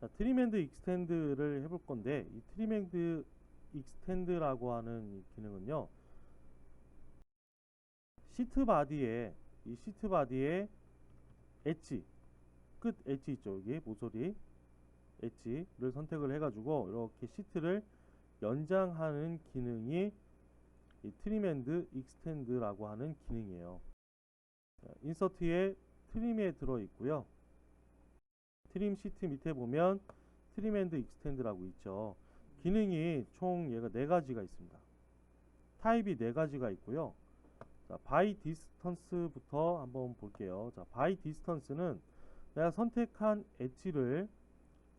자, 트림앤드 익스텐드를 해볼 건데 이 트림앤드 익스텐드라고 하는 이 기능은요. 시트 바디에 이 시트 바디에 엣지 끝 엣지 있죠 여기 모서리 엣지를 선택을 해가지고 이렇게 시트를 연장하는 기능이 이 트림앤드 익스텐드라고 하는 기능이에요. 자, 인서트에 트림에 들어 있고요. 트림 시트 밑에 보면 트림 앤드 익스텐드라고 있죠. 기능이 총 얘가 네 가지가 있습니다. 타입이 네 가지가 있고요. 자, 바이 디스턴스부터 한번 볼게요. 자, 바이 디스턴스는 내가 선택한 엣지를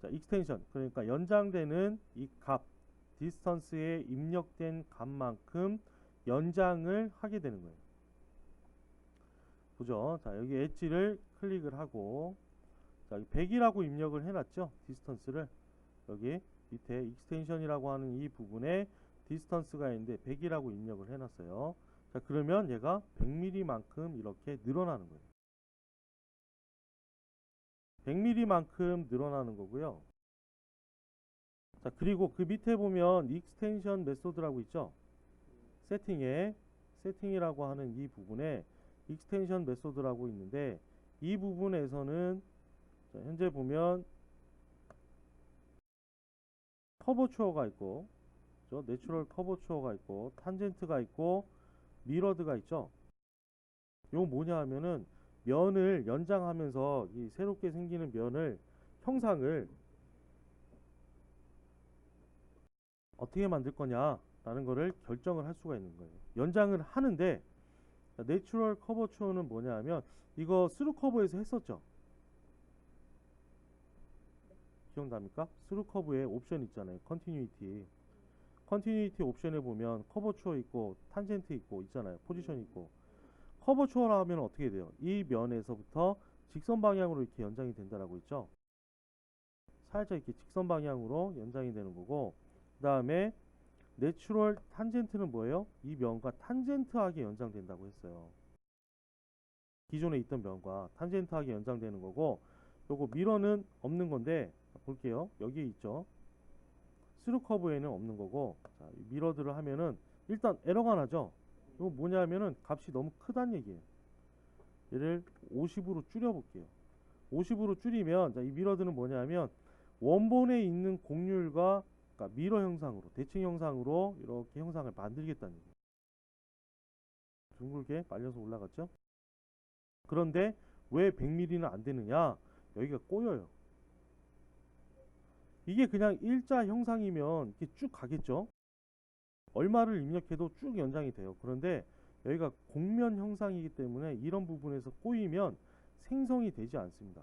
자, 익스텐션 그러니까 연장되는 이 값 디스턴스에 입력된 값만큼 연장을 하게 되는 거예요. 보죠. 자, 여기 엣지를 클릭을 하고 자, 100이라고 입력을 해놨죠. 디스턴스를 여기 밑에 익스텐션이라고 하는 이 부분에 디스턴스가 있는데 100이라고 입력을 해놨어요. 자, 그러면 얘가 100mm만큼 이렇게 늘어나는 거예요. 100mm만큼 늘어나는 거고요. 자, 그리고 그 밑에 보면 익스텐션 메소드라고 있죠. 세팅에 세팅이라고 하는 이 부분에 익스텐션 메소드라고 있는데 이 부분에서는 자, 현재 보면 커버추어가 있고 저 내추럴 커버추어가 있고 탄젠트가 있고 미러드가 있죠. 이거 뭐냐 하면은 면을 연장하면서 이 새롭게 생기는 면을 형상을 어떻게 만들 거냐 라는 거를 결정을 할 수가 있는 거예요. 연장을 하는데 내추럴 커버 추어는 뭐냐 하면 이거 스루 커버에서 했었죠. 기억납니까? 스루 커브에 옵션 있잖아요. 컨티뉴이티. 컨티뉴이티 옵션에 보면 커버추어 있고 탄젠트 있고 있잖아요. 포지션 있고. 커버추어라 하면 어떻게 돼요? 이 면에서부터 직선 방향으로 이렇게 연장이 된다라고 했죠. 살짝 이렇게 직선 방향으로 연장이 되는 거고 그 다음에 내추럴 탄젠트는 뭐예요? 이 면과 탄젠트하게 연장된다고 했어요. 기존에 있던 면과 탄젠트하게 연장되는 거고 요거 미러는 없는 건데 볼게요. 여기에 있죠. 스루 커브에는 없는 거고 자, 미러들을 하면은 일단 에러가 나죠. 이거 뭐냐면은 값이 너무 크다는 얘기예요. 얘를 50으로 줄여 볼게요. 50으로 줄이면 자, 이 미러들은 뭐냐면 원본에 있는 곡률과 그러니까 미러 형상으로 대칭 형상으로 이렇게 형상을 만들겠다는 얘기예요. 둥글게 말려서 올라갔죠. 그런데 왜 100mm는 안 되느냐? 여기가 꼬여요. 이게 그냥 일자 형상이면 이렇게 쭉 가겠죠. 얼마를 입력해도 쭉 연장이 돼요. 그런데 여기가 곡면 형상이기 때문에 이런 부분에서 꼬이면 생성이 되지 않습니다.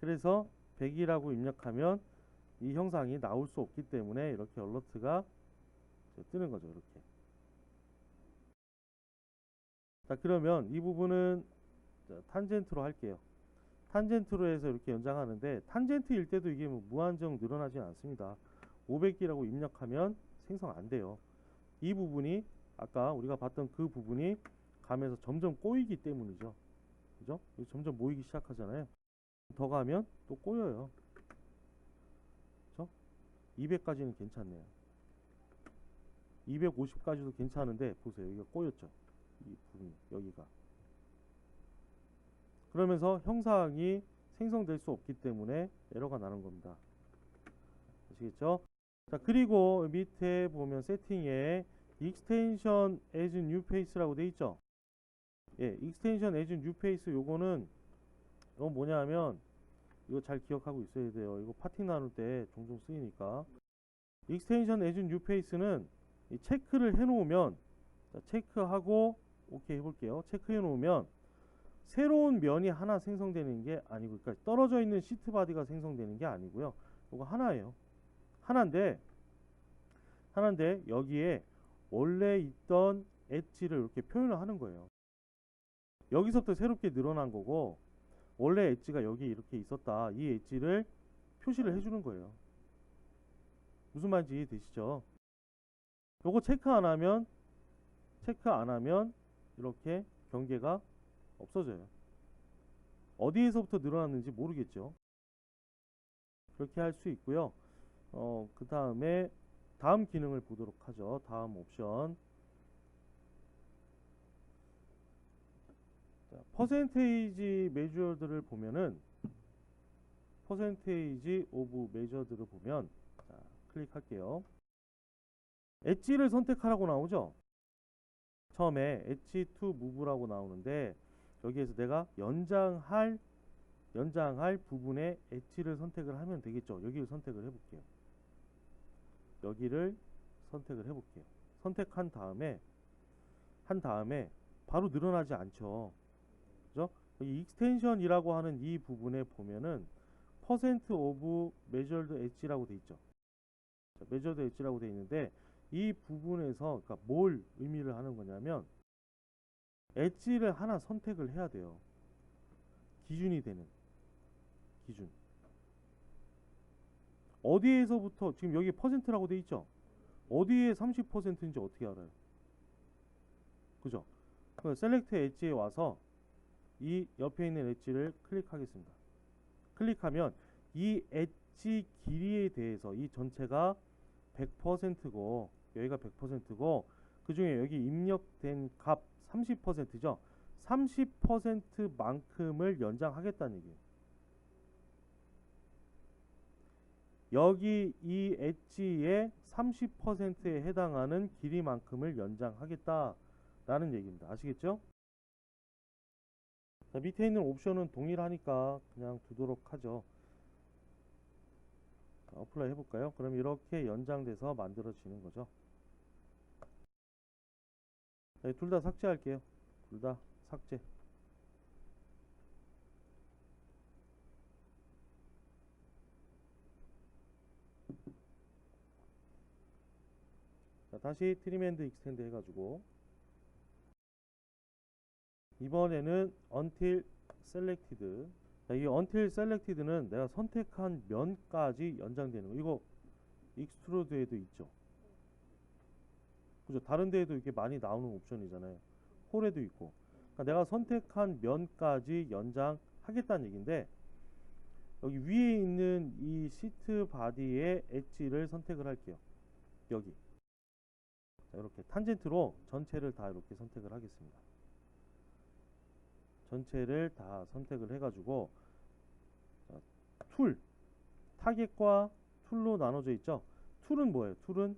그래서 100이라고 입력하면 이 형상이 나올 수 없기 때문에 이렇게 얼러트가 뜨는 거죠. 이렇게. 자, 그러면 이 부분은 탄젠트로 할게요. 탄젠트로 해서 이렇게 연장하는데 탄젠트일 때도 이게 뭐 무한정 늘어나지 않습니다. 500기라고 입력하면 생성 안 돼요. 이 부분이 아까 우리가 봤던 그 부분이 감에서 점점 꼬이기 때문이죠. 그죠? 점점 모이기 시작하잖아요. 더 가면 또 꼬여요. 그죠? 200까지는 괜찮네요. 250까지도 괜찮은데 보세요. 여기가 꼬였죠. 이 부분이 여기가. 그러면서 형상이 생성될 수 없기 때문에 에러가 나는 겁니다. 아시겠죠? 자, 그리고 밑에 보면 세팅에 extension as new face라고 돼 있죠? 예, extension as new face 요거는 이건 뭐냐 하면 이거 잘 기억하고 있어야 돼요. 이거 파팅 나눌 때 종종 쓰이니까. extension as new face는 이 체크를 해 놓으면 자, 체크하고 오케이 해 볼게요. 체크해 놓으면 새로운 면이 하나 생성되는 게 아니고 그러니까 떨어져 있는 시트 바디가 생성되는 게 아니고요. 이거 하나예요. 하나인데 하나인데 여기에 원래 있던 엣지를 이렇게 표현을 하는 거예요. 여기서부터 새롭게 늘어난 거고 원래 엣지가 여기 이렇게 있었다. 이 엣지를 표시를 해주는 거예요. 무슨 말인지 이해되시죠? 요거 체크 안 하면 체크 안 하면 이렇게 경계가 없어져요. 어디에서부터 늘어났는지 모르겠죠. 그렇게 할 수 있고요. 어, 그 다음에 다음 기능을 보도록 하죠. 다음 옵션. 자, 퍼센테이지 메저들을 보면은 퍼센테이지 오브 메저들을 보면 자, 클릭할게요. 엣지를 선택하라고 나오죠. 처음에 엣지 투 무브라고 나오는데 여기에서 내가 연장할 연장할 부분의 엣지를 선택을 하면 되겠죠. 여기를 선택을 해볼게요. 여기를 선택을 해볼게요. 선택한 다음에 한 다음에 바로 늘어나지 않죠. 그죠? 여기 익스텐션이라고 하는 이 부분에 보면은 퍼센트 오브 메저드 엣지라고 돼 있죠. 메저드 엣지라고 돼 있는데 이 부분에서 그러니까 뭘 의미를 하는 거냐면 엣지를 하나 선택을 해야 돼요. 기준이 되는 기준. 어디에서부터 지금 여기 퍼센트라고 돼 있죠? 어디에 30%인지 어떻게 알아요? 그죠? 그 셀렉트 엣지에 와서 이 옆에 있는 엣지를 클릭하겠습니다. 클릭하면 이 엣지 길이에 대해서 이 전체가 100%고 여기가 100%고 그 중에 여기 입력된 값 30%죠. 30%만큼을 연장하겠다는 얘기예요. 여기 이 엣지의 30%에 해당하는 길이만큼을 연장하겠다라는 얘기입니다. 아시겠죠? 자, 밑에 있는 옵션은 동일하니까 그냥 두도록 하죠. 자, 어플라이 해볼까요? 그럼 이렇게 연장돼서 만들어지는 거죠. 네, 둘다 삭제할게요. 둘 다 삭제. 자, 다시 트리맨드 익스텐드 해가지고 이번에는 until selected 자, 이 until selected는 내가 선택한 면까지 연장되는 거 이거 익스트루드에도 있죠 그죠? 다른 데에도 이렇게 많이 나오는 옵션이잖아요. 홀에도 있고. 그러니까 내가 선택한 면까지 연장하겠다는 얘기인데 여기 위에 있는 이 시트 바디의 엣지를 선택을 할게요. 여기. 자, 이렇게 탄젠트로 전체를 다 이렇게 선택을 하겠습니다. 전체를 다 선택을 해가지고 자, 툴. 타겟과 툴로 나눠져 있죠. 툴은 뭐예요? 툴은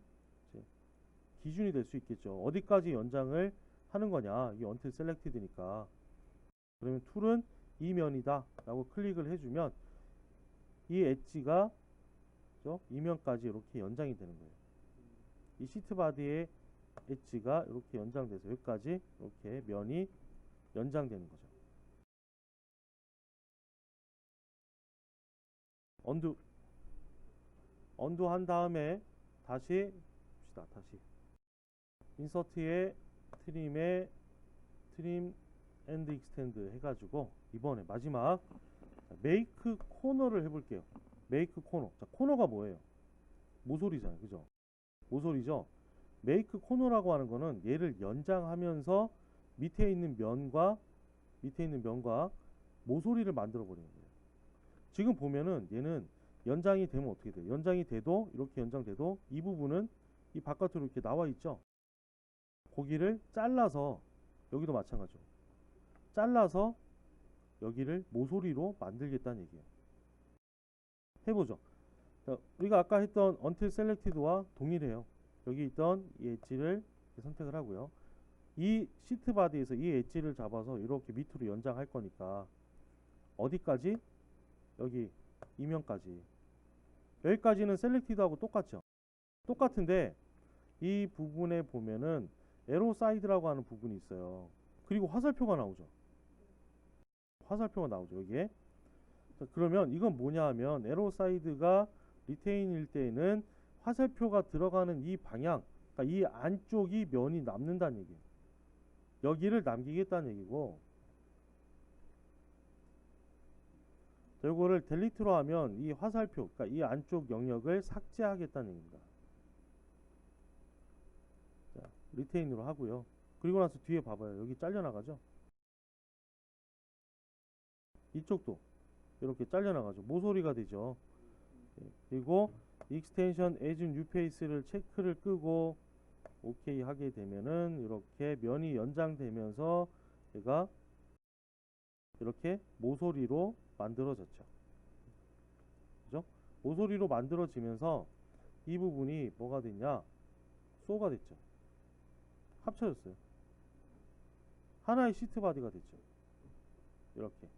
기준이 될 수 있겠죠. 어디까지 연장을 하는 거냐? 이 until selected니까 그러면 툴은 이 면이다 라고 클릭을 해주면 이 엣지가? 이면까지 이렇게 연장이 되는 거예요. 이 시트 바디의 엣지가 이렇게 연장돼서 여기까지 이렇게 면이 연장되는 거죠. 언두 언두 한 다음에 다시 봅시다 다시 인서트에 트림에 트림 앤드 익스텐드 해가지고 이번에 마지막 메이크 코너를 해볼게요. 메이크 코너 자 코너가 뭐예요? 모서리잖아요. 그죠? 모서리죠? 메이크 코너라고 하는 거는 얘를 연장하면서 밑에 있는 면과 밑에 있는 면과 모서리를 만들어 버리는 거예요. 지금 보면은 얘는 연장이 되면 어떻게 돼요? 연장이 돼도 이렇게 연장돼도 이 부분은 이 바깥으로 이렇게 나와 있죠. 고기를 잘라서 여기도 마찬가지죠. 잘라서 여기를 모서리로 만들겠다는 얘기예요. 해보죠. 자, 우리가 아까 했던 until selected와 동일해요. 여기 있던 이 엣지를 선택을 하고요. 이 시트 바디에서 이 엣지를 잡아서 이렇게 밑으로 연장할 거니까 어디까지? 여기 이면까지 여기까지는 셀렉티드하고 똑같죠 똑같은데 이 부분에 보면은 에로 사이드라고 하는 부분이 있어요. 그리고 화살표가 나오죠. 화살표가 나오죠 여기에. 자, 그러면 이건 뭐냐 하면 에로 사이드가 리테인일 때에는 화살표가 들어가는 이 방향 그러니까 이 안쪽이 면이 남는다는 얘기예요. 여기를 남기겠다는 얘기고 자, 요거를 델리트로 하면 이 화살표, 그러니까 이 안쪽 영역을 삭제하겠다는 얘기입니다. 자, 리테인으로 하고요. 그리고 나서 뒤에 봐봐요. 여기 잘려나가죠? 이쪽도 이렇게 잘려나가죠. 모서리가 되죠. 예, 그리고 익스텐션 new face를 체크를 끄고 오케이 하게 되면은 이렇게 면이 연장되면서 얘가 이렇게 모서리로 만들어졌죠. 그죠? 모서리로 만들어지면서 이 부분이 뭐가 됐냐? 쏘가 됐죠. 합쳐졌어요. 하나의 시트 바디가 됐죠. 이렇게.